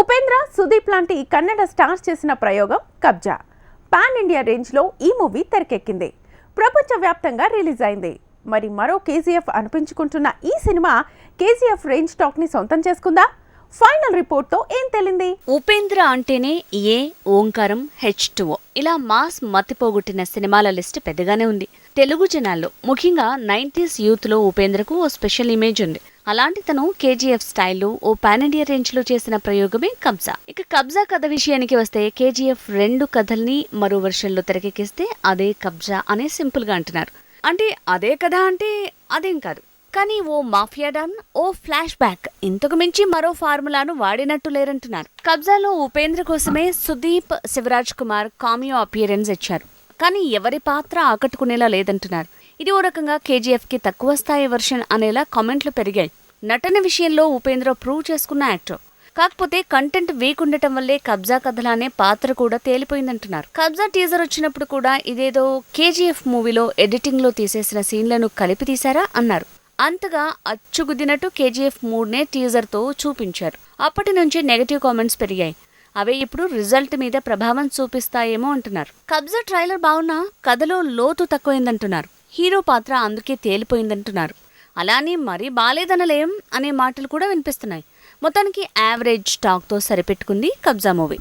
ఉపేంద్ర సుదీప్ లాంటి కన్నడ స్టార్స్ చేసిన ప్రయోగం కబ్జా. పాన్ ఇండియా రేంజ్లో ఈ మూవీ తెరకెక్కింది. ప్రపంచవ్యాప్తంగా రిలీజ్ అయింది. మరి మరో కేజీఎఫ్ అనిపించుకుంటున్న ఈ సినిమా కేజీఎఫ్ రేంజ్ టాక్ని సొంతం చేసుకుందా? ఫైనల్ రిపోర్ట్తో ఏం తెలింది? ఉపేంద్ర అంటేనే A Omkaram H two O ఇలా మాస్ మతిపోగొట్టిన సినిమాల లిస్ట్ పెద్దగానే ఉంది. తెలుగు జనాల్లో ముఖ్యంగా నైంటీస్ యూత్లో ఉపేంద్రకు ఓ స్పెషల్ ఇమేజ్ ఉంది. అలాంటి తను కేజీఎఫ్ స్టైల్లో ఓ పాన్ ఇండియా రేంజ్లో చేసిన ప్రయోగమే కబ్జా. ఇక కబ్జా కథ విషయానికి వస్తే కేజీఎఫ్ రెండు కథల్ని మరో వర్షన్లో తెరకెక్కిస్తే అదే కబ్జా అనే సింపుల్గా అంటున్నారు. అంటే అదే కథ అంటే అదేం కాదు. కానీ ఓ మాఫియా డాన్ ఓ ఫ్లాష్ బ్యాక్ ఇంతకు మించి మరో ఫార్ములాను వాడినట్టు లేరంటున్నారు. కబ్జాలో ఉపేంద్ర కోసమే సుదీప్ శివరాజ్ కుమార్ కామియో అపియరెన్స్ ఇచ్చారు. కానీ ఎవరి పాత్ర ఆకట్టుకునేలా లేదంటున్నారు. ఇది ఓ రకంగా కేజీఎఫ్కి తక్కువ స్థాయి వర్షన్ అనేలా కామెంట్లు పెరిగాయి. నటన విషయంలో ఉపేంద్ర ప్రూవ్ చేసుకున్న యాక్టర్. కాకపోతే కంటెంట్ వీక్ ఉండటం వల్లే కబ్జా కథలానే పాత్ర కూడా తేలిపోయిందంటున్నారు. కబ్జా టీజర్ వచ్చినప్పుడు కూడా ఇదేదో కేజీఎఫ్ మూవీలో ఎడిటింగ్లో తీసేసిన సీన్లను కలిపి తీశారా అన్నారు. అంతగా అచ్చుగుద్దినట్టు కేజీఎఫ్ మూడ్నే టీజర్తో చూపించారు. అప్పటి నుంచి నెగటివ్ కామెంట్స్ పెరిగాయి. అవే ఇప్పుడు రిజల్ట్ మీద ప్రభావం చూపిస్తాయేమో అంటున్నారు. కబ్జా ట్రైలర్ బాగున్నా కథలో లోతు తక్కువైందంటున్నారు. హీరో పాత్ర అందుకే తేలిపోయిందంటున్నారు. అలానే మరీ బాలేదనలేం అనే మాటలు కూడా వినిపిస్తున్నాయి. మొత్తానికి యావరేజ్ టాక్తో సరిపెట్టుకుంది కబ్జా మూవీ.